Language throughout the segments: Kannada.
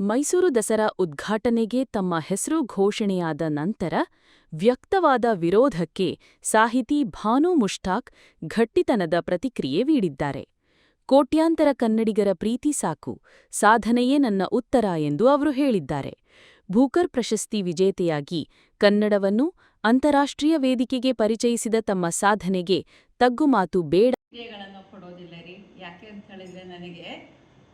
ಮೈಸೂರು ದಸರಾ ಉದ್ಘಾಟನೆಗೆ ತಮ್ಮ ಹೆಸರು ಘೋಷಣೆಯಾದ ನಂತರ ವ್ಯಕ್ತವಾದ ವಿರೋಧಕ್ಕೆ ಸಾಹಿತಿ ಭಾನು ಮುಷ್ಟಾಕ್ ಘಟ್ಟಿತನದ ಪ್ರತಿಕ್ರಿಯೆ ನೀಡಿದ್ದಾರೆ. ಕೋಟ್ಯಾಂತರ ಕನ್ನಡಿಗರ ಪ್ರೀತಿ ಸಾಕು, ಸಾಧನೆಯೇ ನನ್ನ ಉತ್ತರ ಎಂದು ಅವರು ಹೇಳಿದ್ದಾರೆ. ಭೂಕರ್ ಪ್ರಶಸ್ತಿ ವಿಜೇತೆಯಾಗಿ ಕನ್ನಡವನ್ನು ಅಂತಾರಾಷ್ಟ್ರೀಯ ವೇದಿಕೆಗೆ ಪರಿಚಯಿಸಿದ ತಮ್ಮ ಸಾಧನೆಗೆ ತಗ್ಗುಮಾತು ಬೇಡ.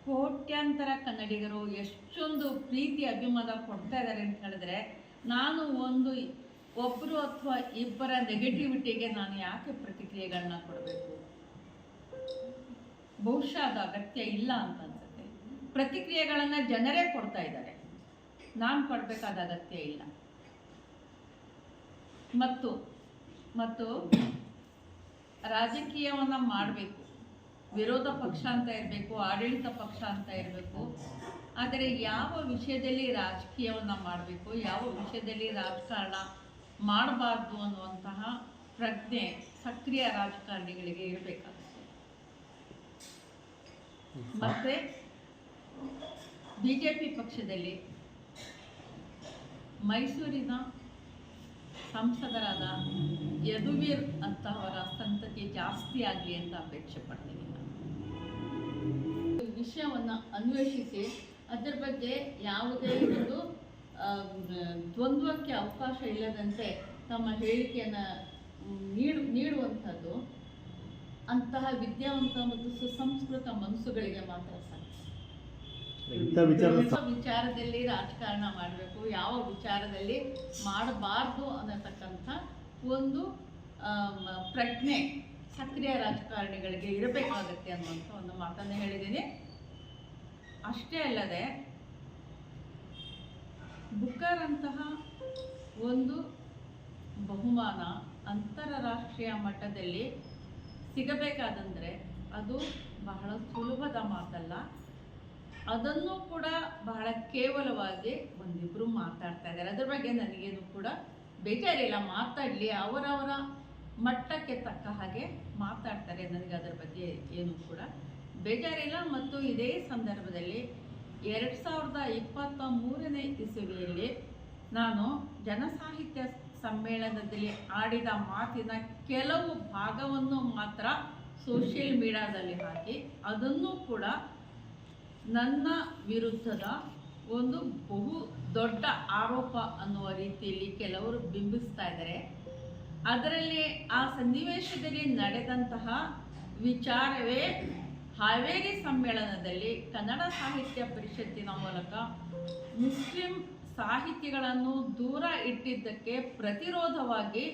ಕೋಟ್ಯಾಂತರ ಕನ್ನಡಿಗರು ಎಷ್ಟೊಂದು ಪ್ರೀತಿ, ಅಭಿಮಾನ ಕೊಡ್ತಾ ಇದ್ದಾರೆ ಅಂತ ಹೇಳಿದ್ರೆ, ನಾನು ಒಂದು ಒಬ್ಬರು ಅಥವಾ ಇಬ್ಬರ ನೆಗೆಟಿವಿಟಿಗೆ ನಾನು ಯಾಕೆ ಪ್ರತಿಕ್ರಿಯೆಗಳನ್ನ ಕೊಡಬೇಕು? ಬಹುಶಃ ಅದು ಅಗತ್ಯ ಇಲ್ಲ ಅಂತ ಅನ್ಸುತ್ತೆ. ಪ್ರತಿಕ್ರಿಯೆಗಳನ್ನು ಜನರೇ ಕೊಡ್ತಾ ಇದ್ದಾರೆ. ನಾನು ಕೊಡಬೇಕಾದ ಅಗತ್ಯ ಇಲ್ಲ. ಮತ್ತು ಮತ್ತು ರಾಜಕೀಯವನ್ನು ಮಾಡಬೇಕು. ವಿರೋಧ ಪಕ್ಷ ಅಂತ ಇರಬೇಕು, ಆಡಳಿತ ಪಕ್ಷ ಅಂತ ಇರಬೇಕು, ಆದರೆ ಯಾವ ವಿಷಯದಲ್ಲಿ ರಾಜಕೀಯವನ್ನು ಮಾಡಬೇಕು, ಯಾವ ವಿಷಯದಲ್ಲಿ ರಾಜಕಾರಣ ಮಾಡಬಾರ್ದು ಅನ್ನುವಂತಹ ಪ್ರಜ್ಞೆ ಸಕ್ರಿಯ ರಾಜಕಾರಣಿಗಳಿಗೆ ಇರಬೇಕಾಗುತ್ತೆ. ಮತ್ತೆ ಬಿ ಜೆ ಪಿ ಪಕ್ಷದಲ್ಲಿ ಮೈಸೂರಿನ ಸಂಸದರಾದ ಯದುವೀರ್ ಅಂತವರ ಸಂತತಿ ಜಾಸ್ತಿ ಆಗಲಿ ಅಂತ ಅಪೇಕ್ಷೆ ಪಡ್ತೀನಿ ವಿಷಯವನ್ನು ಅನ್ವೇಷಿಸಿ ಅದರ ಬಗ್ಗೆ ಯಾವುದೇ ಒಂದು ದ್ವಂದ್ವಕ್ಕೆ ಅವಕಾಶ ಇಲ್ಲದಂತೆ ತಮ್ಮ ಹೇಳಿಕೆಯನ್ನು ನೀಡು ನೀಡುವಂಥದ್ದು ಅಂತಹ ವಿದ್ಯಾವಂತ ಮತ್ತು ಸುಸಂಸ್ಕೃತ ಮನಸ್ಸುಗಳಿಗೆ ಮಾತ್ರ ಸಾಧ್ಯ ವಿಚಾರದಲ್ಲಿ ರಾಜಕಾರಣ ಮಾಡಬೇಕು ಯಾವ ವಿಚಾರದಲ್ಲಿ ಮಾಡಬಾರ್ದು ಅನ್ನತಕ್ಕಂಥ ಒಂದು ಪ್ರಜ್ಞೆ ಸಕ್ರಿಯ ರಾಜಕಾರಣಿಗಳಿಗೆ ಇರಬೇಕಾಗತ್ತೆ ಅನ್ನುವಂಥ ಒಂದು ಮಾತನ್ನು ಹೇಳಿದ್ದೀನಿ. ಅಷ್ಟೇ ಅಲ್ಲದೆ ಬುಕ್ಕರ್ ಅಂತಹ ಒಂದು ಬಹುಮಾನ ಅಂತಾರಾಷ್ಟ್ರೀಯ ಮಟ್ಟದಲ್ಲಿ ಸಿಗಬೇಕಾದಂದರೆ ಅದು ಬಹಳ ಸುಲಭದ ಮಾತಲ್ಲ. ಅದನ್ನು ಕೂಡ ಬಹಳ ಕೇವಲವಾಗಿ ಒಂದಿಬ್ಬರು ಮಾತಾಡ್ತಾ ಇದ್ದಾರೆ. ಅದ್ರ ಬಗ್ಗೆ ನನಗೇನು ಕೂಡ ಬೇಜಾರಿಲ್ಲ. ಮಾತಾಡಲಿ, ಅವರವರ ಮಟ್ಟಕ್ಕೆ ತಕ್ಕ ಹಾಗೆ ಮಾತಾಡ್ತಾರೆ. ನನಗೆ ಅದರ ಬಗ್ಗೆ ಏನು ಕೂಡ ಬೇಜಾರಿಲ್ಲ ಮತ್ತು ಇದೇ ಸಂದರ್ಭದಲ್ಲಿ ಎರಡು ಸಾವಿರದ ಇಪ್ಪತ್ತ ಮೂರನೇ ಇಸವಿಯಲ್ಲಿ ನಾನು ಜನಸಾಹಿತ್ಯ ಸಮ್ಮೇಳನದಲ್ಲಿ ಆಡಿದ ಮಾತಿನ ಕೆಲವು ಭಾಗವನ್ನು ಮಾತ್ರ ಸೋಷಿಯಲ್ ಮೀಡಿಯಾದಲ್ಲಿ ಹಾಕಿ, ಅದನ್ನು ಕೂಡ ನನ್ನ ವಿರುದ್ಧದ ಒಂದು ಬಹು ದೊಡ್ಡ ಆರೋಪ ಅನ್ನುವ ರೀತಿಯಲ್ಲಿ ಕೆಲವರು ಬಿಂಬಿಸ್ತಾ ಇದ್ದಾರೆ. ಅದರಲ್ಲಿ ಆ ಸನ್ನಿವೇಶದಲ್ಲಿ ನಡೆದಂತಹ ವಿಚಾರವೇ ಹಾವೇರಿ ಸಮ್ಮೇಳನದಲ್ಲಿ ಕನ್ನಡ ಸಾಹಿತ್ಯ ಪರಿಷತ್ತಿನ ಮೂಲಕ ಮುಸ್ಲಿಂ ಸಾಹಿತಿಗಳನ್ನು ದೂರ ಇಟ್ಟಿದ್ದಕ್ಕೆ ಪ್ರತಿರೋಧವಾಗಿ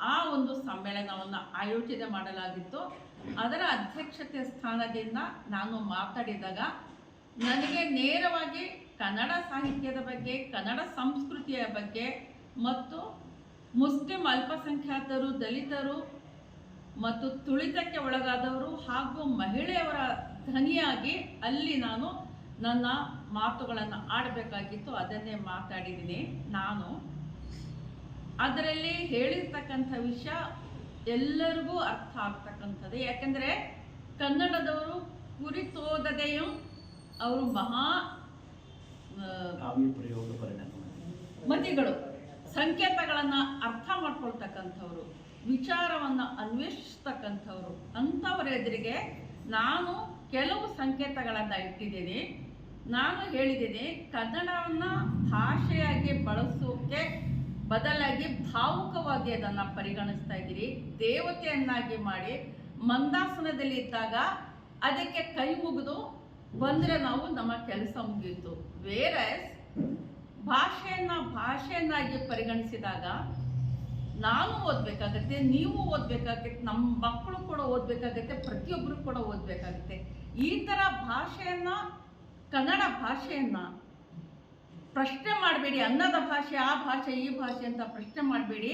ಆ ಒಂದು ಸಮ್ಮೇಳನವನ್ನು ಆಯೋಜನೆ ಮಾಡಲಾಗಿತ್ತು. ಅದರ ಅಧ್ಯಕ್ಷತೆ ಸ್ಥಾನದಿಂದ ನಾನು ಮಾತಾಡಿದಾಗ, ನನಗೆ ನೇರವಾಗಿ ಕನ್ನಡ ಸಾಹಿತ್ಯದ ಬಗ್ಗೆ, ಕನ್ನಡ ಸಂಸ್ಕೃತಿಯ ಬಗ್ಗೆ ಮತ್ತು ಮುಸ್ಲಿಂ ಅಲ್ಪಸಂಖ್ಯಾತರು, ದಲಿತರು ಮತ್ತು ತುಳಿತಕ್ಕೆ ಒಳಗಾದವರು ಹಾಗೂ ಮಹಿಳೆಯರ ಧ್ವನಿಯಾಗಿ ಅಲ್ಲಿ ನಾನು ನನ್ನ ಮಾತುಗಳನ್ನು ಆಡಬೇಕಾಗಿತ್ತು ಅದನ್ನೇ ಮಾತಾಡಿದ್ದೀನಿ ನಾನು. ಅದರಲ್ಲಿ ಹೇಳಿರ್ತಕ್ಕಂಥ ವಿಷಯ ಎಲ್ಲರಿಗೂ ಅರ್ಥ ಆಗ್ತಕ್ಕಂಥದ್ದು. ಯಾಕೆಂದರೆ ಕನ್ನಡದವರು ಕುರಿತೋದದೆಯು ಅವರು ಮಹಾ ಮತಿಗಳು ಸಂಕೇತಗಳನ್ನು ಅರ್ಥ ಮಾಡ್ಕೊಳ್ತಕ್ಕಂಥವ್ರು. ವಿಚಾರವನ್ನು ಅನ್ವೇಷಿಸ್ತಕ್ಕಂಥವ್ರು. ಅಂಥವ್ರ ಎದುರಿಗೆ ನಾನು ಕೆಲವು ಸಂಕೇತಗಳನ್ನು ಇಟ್ಟಿದ್ದೀನಿ. ನಾನು ಹೇಳಿದ್ದೀನಿ, ಕನ್ನಡವನ್ನು ಭಾಷೆಯಾಗಿ ಬಳಸೋಕೆ ಬದಲಾಗಿ ಭಾವುಕವಾಗಿ ಅದನ್ನು ಪರಿಗಣಿಸ್ತಾ ಇದ್ದೀರಿ. ದೇವತೆಯನ್ನಾಗಿ ಮಾಡಿ ಮಂದಾಸನದಲ್ಲಿ ಇದ್ದಾಗ ಅದಕ್ಕೆ ಕೈ ಮುಗಿದು ಬಂದರೆ ನಾವು ನಮ್ಮ ಕೆಲಸ ಮುಗಿಯಿತು. ಬೇರೆ ಭಾಷೆಯನ್ನು ಭಾಷೆಯನ್ನಾಗಿ ಪರಿಗಣಿಸಿದಾಗ ನಾನು ಓದಬೇಕಾಗತ್ತೆ, ನೀವು ಓದಬೇಕಾಗತ್ತೆ ನಮ್ಮ ಮಕ್ಕಳು ಕೂಡ ಓದಬೇಕಾಗತ್ತೆ ಪ್ರತಿಯೊಬ್ಬರು ಕೂಡ ಓದಬೇಕಾಗತ್ತೆ. ಈ ಥರ ಭಾಷೆಯನ್ನು, ಕನ್ನಡ ಭಾಷೆಯನ್ನು ಪ್ರಶ್ನೆ ಮಾಡಬೇಡಿ, ಅನ್ನದ ಭಾಷೆ, ಆ ಭಾಷೆ, ಈ ಭಾಷೆ ಅಂತ ಪ್ರಶ್ನೆ ಮಾಡಬೇಡಿ.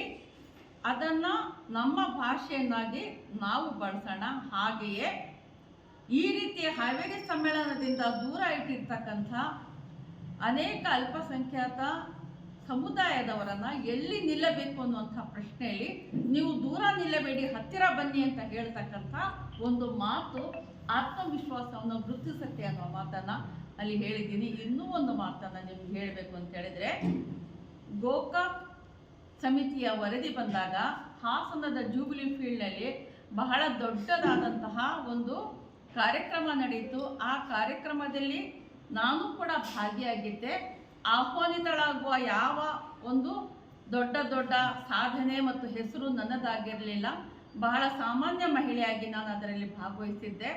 ಅದನ್ನು ನಮ್ಮ ಭಾಷೆಯನ್ನಾಗಿ ನಾವು ಬಳಸೋಣ. ಹಾಗೆಯೇ ಈ ರೀತಿ ಹಾವೇರಿ ಸಮ್ಮೇಳನದಿಂದ ದೂರ ಇಟ್ಟಿರ್ತಕ್ಕಂಥ ಅನೇಕ ಅಲ್ಪಸಂಖ್ಯಾತ ಸಮುದಾಯದವರನ್ನ ಎಲ್ಲಿ ನಿಲ್ಲಬೇಕು ಅನ್ನುವಂಥ ಪ್ರಶ್ನೆಯಲ್ಲಿ ನೀವು ದೂರ ನಿಲ್ಲಬೇಡಿ, ಹತ್ತಿರ ಬನ್ನಿ ಅಂತ ಹೇಳ್ತಕ್ಕಂಥ ಒಂದು ಮಾತು ಆತ್ಮವಿಶ್ವಾಸವನ್ನು ವೃದ್ಧಿಸುತ್ತೆ ಅನ್ನೋ ಮಾತನ್ನ ಅಲ್ಲಿ ಹೇಳಿದ್ದೀನಿ. ಇನ್ನೂ ಒಂದು ಮಾತನ್ನ ನಿಮ್ಗೆ ಹೇಳಬೇಕು ಅಂತ ಹೇಳಿದ್ರೆ, ಗೋಕಾಕ್ ಸಮಿತಿಯ ವರದಿ ಬಂದಾಗ ಹಾಸನದ ಜೂಬಿಲಿ ಫೀಲ್ಡ್ನಲ್ಲಿ ಬಹಳ ದೊಡ್ಡದಾದಂತಹ ಒಂದು ಕಾರ್ಯಕ್ರಮ ನಡೆಯಿತು ಆ ಕಾರ್ಯಕ್ರಮದಲ್ಲಿ ನಾನು ಕೂಡ ಭಾಗಿಯಾಗಿದ್ದೆ. ಆಹ್ವಾನಿತಳಾಗುವ ಯಾವ ಒಂದು ದೊಡ್ಡ ದೊಡ್ಡ ಸಾಧನೆ ಮತ್ತು ಹೆಸರು ನನ್ನದಾಗಿರಲಿಲ್ಲ. ಬಹಳ ಸಾಮಾನ್ಯ ಮಹಿಳೆಯಾಗಿ ನಾನು ಅದರಲ್ಲಿ ಭಾಗವಹಿಸಿದ್ದೆ.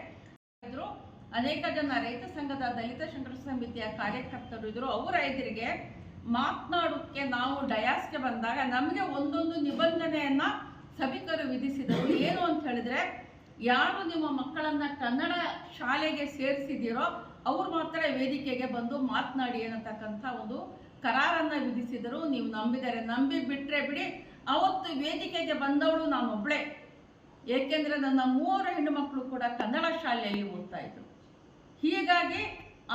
ಇದ್ರು ಅನೇಕ ಜನ ರೈತ ಸಂಘದ ದಲಿತ ಸಂಘರ್ಷ ಸಮಿತಿಯ ಕಾರ್ಯಕರ್ತರು ಇದ್ರು. ಅವರ ಎದುರಿಗೆ ಮಾತನಾಡೋಕ್ಕೆ ನಾವು ಡಯಾಸ್ಗೆ ಬಂದಾಗ ನಮಗೆ ಒಂದೊಂದು ನಿಬಂಧನೆಯನ್ನ ಸಭಿಕರು ವಿಧಿಸಿದರು. ಏನು ಅಂತ ಹೇಳಿದ್ರೆ, ಯಾರು ನಿಮ್ಮ ಮಕ್ಕಳನ್ನ ಕನ್ನಡ ಶಾಲೆಗೆ ಸೇರಿಸಿದಿರೋ ಅವ್ರು ಮಾತ್ರ ವೇದಿಕೆಗೆ ಬಂದು ಮಾತನಾಡಿ ಅನ್ನತಕ್ಕಂಥ ಒಂದು ಕರಾರನ್ನು ವಿಧಿಸಿದರು. ನೀವು ನಂಬಿದರೆ ನಂಬಿ ಬಿಟ್ರೆ ಬಿಡಿ. ಅವತ್ತು ವೇದಿಕೆಗೆ ಬಂದವಳು ನಾನು ಒಬ್ಬಳೇ ಏಕೆಂದ್ರೆ ನನ್ನ ಮೂವರು ಹೆಣ್ಣು ಮಕ್ಕಳು ಕೂಡ ಕನ್ನಡ ಶಾಲೆಯಲ್ಲಿ ಓದ್ತಾ ಇದ್ರು. ಹೀಗಾಗಿ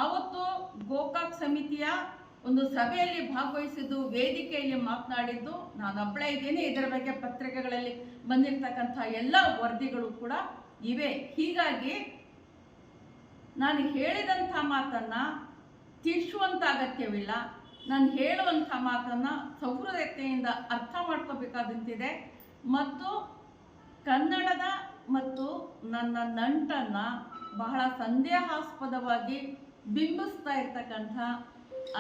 ಅವತ್ತು ಗೋಕಾಕ್ ಸಮಿತಿಯ ಒಂದು ಸಭೆಯಲ್ಲಿ ಭಾಗವಹಿಸಿದ್ದು, ವೇದಿಕೆಯಲ್ಲಿ ಮಾತನಾಡಿದ್ದು ನಾನೊಬ್ಬಳೇ ಇದ್ದೇನೆ. ಇದರ ಬಗ್ಗೆ ಪತ್ರಿಕೆಗಳಲ್ಲಿ ಬಂದಿರತಕ್ಕಂಥ ಎಲ್ಲ ವರದಿಗಳು ಕೂಡ ಇವೆ. ಹೀಗಾಗಿ ನಾನು ಹೇಳಿದಂಥ ಮಾತನ್ನು ತಿರ್ಸುವಂಥ ಅಗತ್ಯವಿಲ್ಲ. ನಾನು ಹೇಳುವಂಥ ಮಾತನ್ನು ಸೌಹೃದತೆಯಿಂದ ಅರ್ಥ ಮಾಡ್ಕೋಬೇಕಾದಂತಿದೆ. ಮತ್ತು ಕನ್ನಡದ ಮತ್ತು ನನ್ನ ನಂಟನ್ನು ಬಹಳ ಸಂದೇಹಾಸ್ಪದವಾಗಿ ಬಿಂಬಿಸ್ತಾ ಇರ್ತಕ್ಕಂಥ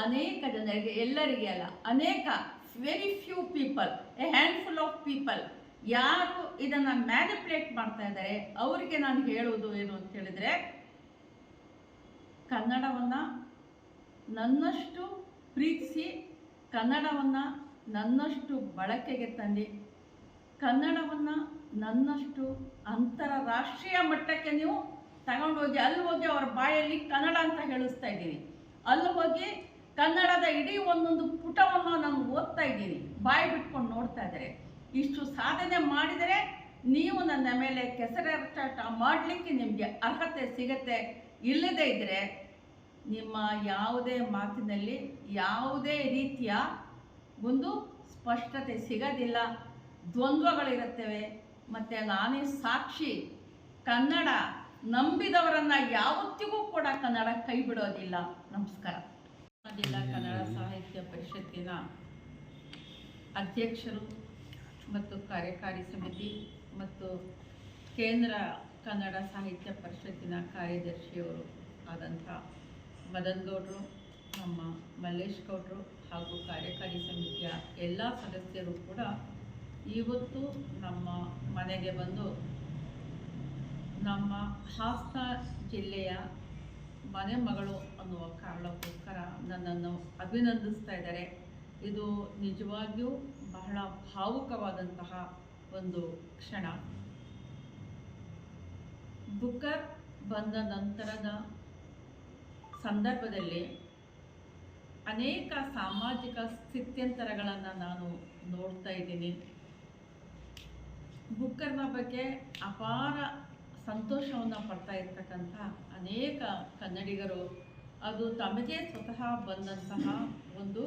ಅನೇಕ ಜನರಿಗೆ, ಎಲ್ಲರಿಗೆ ಅಲ್ಲ, ಅನೇಕ very few people a handful of people ಯಾರು ಇದನ್ನು ಮ್ಯಾನಿಪುಲೇಟ್ ಮಾಡ್ತಾ ಇದ್ದಾರೆ, ಅವರಿಗೆ ನಾನು ಹೇಳುವುದು ಏನು ಅಂತ ಹೇಳಿದ್ರೆ ಕನ್ನಡವನ್ನ ನನ್ನಷ್ಟು ಪ್ರೀತಿಸಿ, ಕನ್ನಡವನ್ನ ನನ್ನಷ್ಟು ಬಳಕೆಗೆ ತಂದು ಕನ್ನಡವನ್ನ ನನ್ನಷ್ಟು ಅಂತಾರಾಷ್ಟ್ರೀಯ ಮಟ್ಟಕ್ಕೆ ನೀವು ತಗೊಂಡೋಗಿ, ಅಲ್ಲಿ ಹೋಗಿ ಅವ್ರ ಬಾಯಲ್ಲಿ ಕನ್ನಡ ಅಂತ ಹೇಳಿಸ್ತಾ ಇದ್ದೀನಿ ಅಲ್ಲಿ ಹೋಗಿ ಕನ್ನಡದ ಇಡೀ ಒಂದೊಂದು ಪುಟವನ್ನು ನಾನು ಓದ್ತಾ ಇದ್ದೀನಿ ಬಾಯಿ ಬಿಟ್ಕೊಂಡು ನೋಡ್ತಾ ಇದ್ದಾರೆ. ಇಷ್ಟು ಸಾಧನೆ ಮಾಡಿದರೆ ನೀವು ನನ್ನ ಮೇಲೆ ಕೆಸರಾಟ ಮಾಡಲಿಕ್ಕೆ ನಿಮಗೆ ಅರ್ಹತೆ ಸಿಗತ್ತೆ. ಇಲ್ಲದೇ ಇದ್ದರೆ ನಿಮ್ಮ ಯಾವುದೇ ಮಾತಿನಲ್ಲಿ ಯಾವುದೇ ರೀತಿಯ ಒಂದು ಸ್ಪಷ್ಟತೆ ಸಿಗೋದಿಲ್ಲ. ದ್ವಂದ್ವಗಳಿರುತ್ತವೆ. ಮತ್ತು ನಾನೇ ಸಾಕ್ಷಿ. ಕನ್ನಡ ನಂಬಿದವರನ್ನು ಯಾವತ್ತಿಗೂ ಕೂಡ ಕನ್ನಡ ಕೈ ಬಿಡೋದಿಲ್ಲ. ನಮಸ್ಕಾರ. ಜಿಲ್ಲಾ ಕನ್ನಡ ಸಾಹಿತ್ಯ ಪರಿಷತ್ತಿನ ಅಧ್ಯಕ್ಷರು ಮತ್ತು ಕಾರ್ಯಕಾರಿ ಸಮಿತಿ ಮತ್ತು ಕೇಂದ್ರ ಕನ್ನಡ ಸಾಹಿತ್ಯ ಪರಿಷತ್ತಿನ ಕಾರ್ಯದರ್ಶಿಯವರು ಆದಂಥ ಮದನ್ ಗೌಡರು, ನಮ್ಮ ಮಲ್ಲೇಶ್ ಗೌಡ್ರು ಹಾಗೂ ಕಾರ್ಯಕಾರಿ ಸಮಿತಿಯ ಎಲ್ಲ ಸದಸ್ಯರು ಕೂಡ ಇವತ್ತು ನಮ್ಮ ಮನೆಗೆ ಬಂದು ನಮ್ಮ ಹಾಸನ ಜಿಲ್ಲೆಯ ಮನೆ ಮಗಳು ಅನ್ನುವ ಕಾರಣಕ್ಕೋಸ್ಕರ ನನ್ನನ್ನು ಅಭಿನಂದಿಸ್ತಾ ಇದ್ದಾರೆ. ಇದು ನಿಜವಾಗಿಯೂ ಬಹಳ ಭಾವುಕವಾದಂತಹ ಒಂದು ಕ್ಷಣ. ಬುಕ್ಕರ್ ಬಂದ ನಂತರದ ಸಂದರ್ಭದಲ್ಲಿ ಅನೇಕ ಸಾಮಾಜಿಕ ಸ್ಥಿತ್ಯಂತರಗಳನ್ನು ನಾನು ನೋಡ್ತಾ ಇದ್ದೀನಿ. ಬುಕ್ಕರ್ನ ಬಗ್ಗೆ ಅಪಾರ ಸಂತೋಷವನ್ನು ಪಡ್ತಾ ಇರ್ತಕ್ಕಂಥ ಅನೇಕ ಕನ್ನಡಿಗರು, ಅದು ತಮಗೆ ಸ್ವತಃ ಬಂದಂತಹ ಒಂದು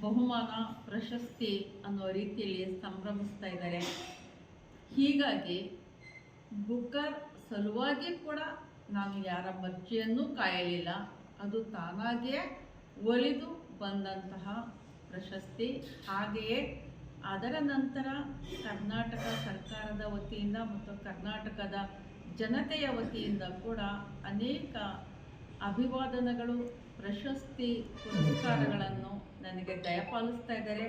ಬಹುಮಾನ, ಪ್ರಶಸ್ತಿ ಅನ್ನೋ ರೀತಿಯಲ್ಲಿ ಸಂಭ್ರಮಿಸ್ತಾ ಇದ್ದಾರೆ. ಹೀಗಾಗಿ ಬುಕ್ಕರ್ ಸಲುವಾಗಿ ಕೂಡ ನಾನು ಯಾರ ಮರ್ಜಿಯನ್ನು ಕಾಯಲಿಲ್ಲ. ಅದು ತಾನಾಗಿಯೇ ಒಲಿದು ಬಂದಂತಹ ಪ್ರಶಸ್ತಿ. ಹಾಗೆಯೇ ಅದರ ನಂತರ ಕರ್ನಾಟಕ ಸರ್ಕಾರದ ವತಿಯಿಂದ ಮತ್ತು ಕರ್ನಾಟಕದ ಜನತೆಯ ವತಿಯಿಂದ ಕೂಡ ಅನೇಕ ಅಭಿವಾದನಗಳು, ಪ್ರಶಸ್ತಿ ಪುರಸ್ಕಾರಗಳನ್ನು ನನಗೆ ದಯಪಾಲಿಸ್ತಾ ಇದ್ದಾರೆ.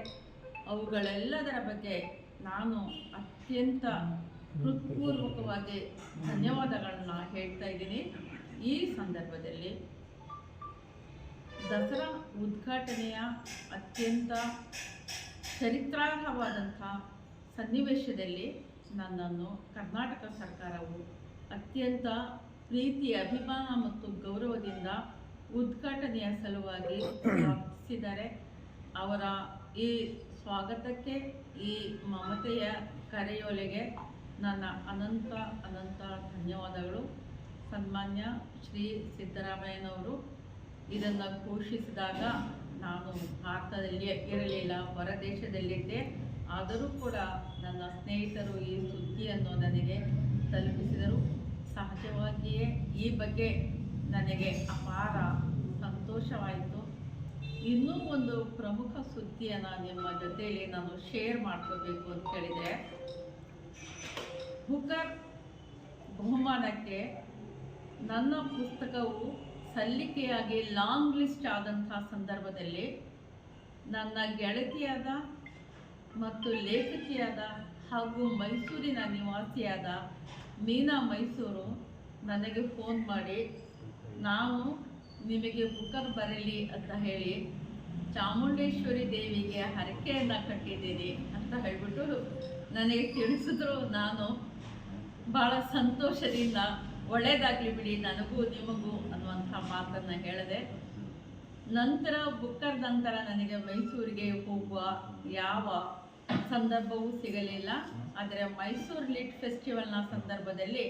ಅವುಗಳೆಲ್ಲದರ ಬಗ್ಗೆ ನಾನು ಅತ್ಯಂತ ಹೃತ್ಪೂರ್ವಕವಾಗಿ ಧನ್ಯವಾದಗಳನ್ನ ಹೇಳ್ತಾ ಇದ್ದೀನಿ. ಈ ಸಂದರ್ಭದಲ್ಲಿ ದಸರಾ ಉದ್ಘಾಟನೆಯ ಅತ್ಯಂತ ಚರಿತ್ರಾರ್ಹವಾದಂಥ ಸನ್ನಿವೇಶದಲ್ಲಿ ನನ್ನನ್ನು ಕರ್ನಾಟಕ ಸರ್ಕಾರವು ಅತ್ಯಂತ ಪ್ರೀತಿ ಅಭಿಮಾನ ಮತ್ತು ಗೌರವದಿಂದ ಉದ್ಘಾಟನೆಯ ಸಲುವಾಗಿ ಸ್ವಾಗತಿಸಿದ್ದಾರೆ ಅವರ ಈ ಸ್ವಾಗತಕ್ಕೆ, ಈ ಮಮತೆಯ ಕರೆಯೋಲೆಗೆ ನನ್ನ ಅನಂತ ಅನಂತ ಧನ್ಯವಾದಗಳು. ಸನ್ಮಾನ್ಯ ಶ್ರೀ ಸಿದ್ದರಾಮಯ್ಯನವರು ಇದನ್ನು ಘೋಷಿಸಿದಾಗ ನಾನು ಭಾರತದಲ್ಲಿಯೇ ಇರಲಿಲ್ಲ, ಹೊರದೇಶದಲ್ಲಿದ್ದೆ. ಆದರೂ ಕೂಡ ನನ್ನ ಸ್ನೇಹಿತರು ಈ ಸುದ್ದಿಯನ್ನು ನನಗೆ ತಲುಪಿಸಿದರು. ಸಹಜವಾಗಿಯೇ ಈ ಬಗ್ಗೆ ನನಗೆ ಅಪಾರ ಸಂತೋಷವಾಯಿತು. ಇನ್ನೂ ಒಂದು ಪ್ರಮುಖ ಸುದ್ದಿಯನ್ನು ನಿಮ್ಮ ಜೊತೆಯಲ್ಲಿ ನಾನು ಶೇರ್ ಮಾಡ್ಕೋಬೇಕು ಅಂತ ಹೇಳಿದರೆ ಬುಕರ್ ಬಹುಮಾನಕ್ಕೆ ನನ್ನ ಪುಸ್ತಕವು ಸಲ್ಲಿಕೆಯಾಗಿ ಲಾಂಗ್ ಲಿಸ್ಟ್ ಆದಂಥ ಸಂದರ್ಭದಲ್ಲಿ ನನ್ನ ಗೆಳತಿಯಾದ ಮತ್ತು ಲೇಖಕಿಯಾದ ಹಾಗೂ ಮೈಸೂರಿನ ನಿವಾಸಿಯಾದ ಮೀನಾ ಮೈಸೂರು ನನಗೆ ಫೋನ್ ಮಾಡಿ, ನಾವು ನಿಮಗೆ ಬುಕರ್ ಬರಲಿ ಅಂತ ಹೇಳಿ ಚಾಮುಂಡೇಶ್ವರಿ ದೇವಿಗೆ ಹರಕೆಯನ್ನು ಕಟ್ಟಿದ್ದೀನಿ ಅಂತ ಹೇಳಿಬಿಟ್ಟು ನನಗೆ ತಿಳಿಸಿದ್ರು. ನಾನು ಭಾಳ ಸಂತೋಷದಿಂದ, ಒಳ್ಳೇದಾಗಲಿ ಬಿಡಿ, ನನಗೂ ನಿಮಗೂ ಅನ್ನುವಂಥ ಮಾತನ್ನು ಹೇಳಿದೆ. ನಂತರ ಬುಕ್ಕರ್ ನಂತರ ನನಗೆ ಮೈಸೂರಿಗೆ ಹೋಗುವ ಯಾವ ಸಂದರ್ಭವೂ ಸಿಗಲಿಲ್ಲ. ಆದರೆ ಮೈಸೂರು ಲಿಟ್ ಫೆಸ್ಟಿವಲ್ನ ಸಂದರ್ಭದಲ್ಲಿ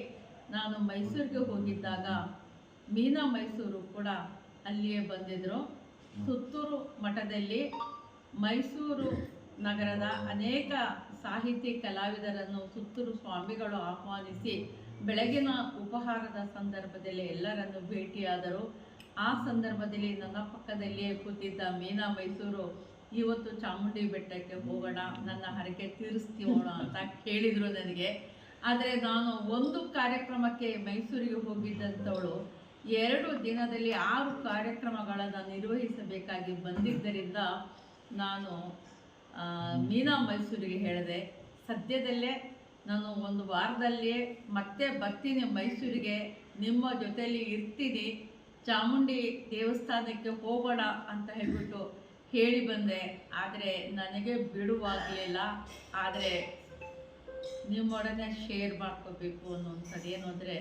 ನಾನು ಮೈಸೂರಿಗೆ ಹೋಗಿದ್ದಾಗ ಮೀನಾ ಮೈಸೂರು ಕೂಡ ಅಲ್ಲಿಯೇ ಬಂದಿದ್ದರು ಸುತ್ತೂರು ಮಠದಲ್ಲಿ ಮೈಸೂರು ನಗರದ ಅನೇಕ ಸಾಹಿತಿ ಕಲಾವಿದರನ್ನು ಸುತ್ತೂರು ಸ್ವಾಮಿಗಳು ಆಹ್ವಾನಿಸಿ ಬೆಳಗಿನ ಉಪಹಾರದ ಸಂದರ್ಭದಲ್ಲಿ ಎಲ್ಲರನ್ನು ಭೇಟಿಯಾದರು. ಆ ಸಂದರ್ಭದಲ್ಲಿ ನನ್ನ ಪಕ್ಕದಲ್ಲಿಯೇ ಕೂತಿದ್ದ ಮೀನಾ ಮೈಸೂರು, ಇವತ್ತು ಚಾಮುಂಡಿ ಬೆಟ್ಟಕ್ಕೆ ಹೋಗೋಣ, ನನ್ನ ಹರಕೆ ತೀರಿಸ್ತೀವೋಣ ಅಂತ ಕೇಳಿದರು ನನಗೆ. ಆದರೆ ನಾನು ಒಂದು ಕಾರ್ಯಕ್ರಮಕ್ಕೆ ಮೈಸೂರಿಗೆ ಹೋಗಿದ್ದಂಥವಳು ಎರಡು ದಿನದಲ್ಲಿ ಆರು ಕಾರ್ಯಕ್ರಮಗಳನ್ನು ನಿರ್ವಹಿಸಬೇಕಾಗಿ ಬಂದಿದ್ದರಿಂದ ನಾನು ಮೀನಾ ಮೈಸೂರಿಗೆ ಹೇಳಿದೆ, ಸದ್ಯದಲ್ಲೇ ನಾನು ಒಂದು ವಾರದಲ್ಲಿಯೇ ಮತ್ತೆ ಬರ್ತೀನಿ ಮೈಸೂರಿಗೆ, ನಿಮ್ಮ ಜೊತೆಯಲ್ಲಿ ಇರ್ತೀನಿ, ಚಾಮುಂಡಿ ದೇವಸ್ಥಾನಕ್ಕೆ ಹೋಗೋಣ ಅಂತ ಹೇಳ್ಬಿಟ್ಟು ಹೇಳಿ ಬಂದೆ. ಆದರೆ ನನಗೆ ಬಿಡುವಾಗಲಿಲ್ಲ. ಆದರೆ ನಿಮ್ಮೊಡನೆ ಶೇರ್ ಮಾಡ್ಕೋಬೇಕು ಅನ್ನುವಂಥದ್ದು ಏನು ಅಂದರೆ,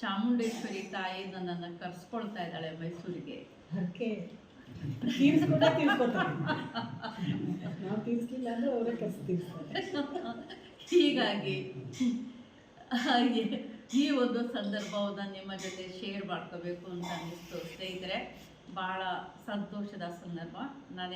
ಚಾಮುಂಡೇಶ್ವರಿ ತಾಯಿ ನನ್ನನ್ನು ಕರೆಸ್ಕೊಳ್ತಾ ಇದ್ದಾಳೆ ಮೈಸೂರಿಗೆ. ತೀರ್ಸ್ಕೊಂಡ ತೀರ್ಸ್ಕೊತಾರೆ. ನಾವು ತೀರಿಸ್ಲಿಲ್ಲ ಅಂದ್ರೆ ಅವರೇ ಕೆಲಸ ತೀರ್ಸ್ತಾರೆ. ಹೀಗಾಗಿ ಈ ಒಂದು ಸಂದರ್ಭವನ್ನು ನಿಮ್ಮ ಜೊತೆ ಶೇರ್ ಮಾಡ್ಕೋಬೇಕು ಅಂತ ಅನ್ನಿಸ್ತು ಸ್ನೇಹಿತರೆ. ಭಾಳ ಸಂತೋಷದ ಸಂದರ್ಭ. ನಾನು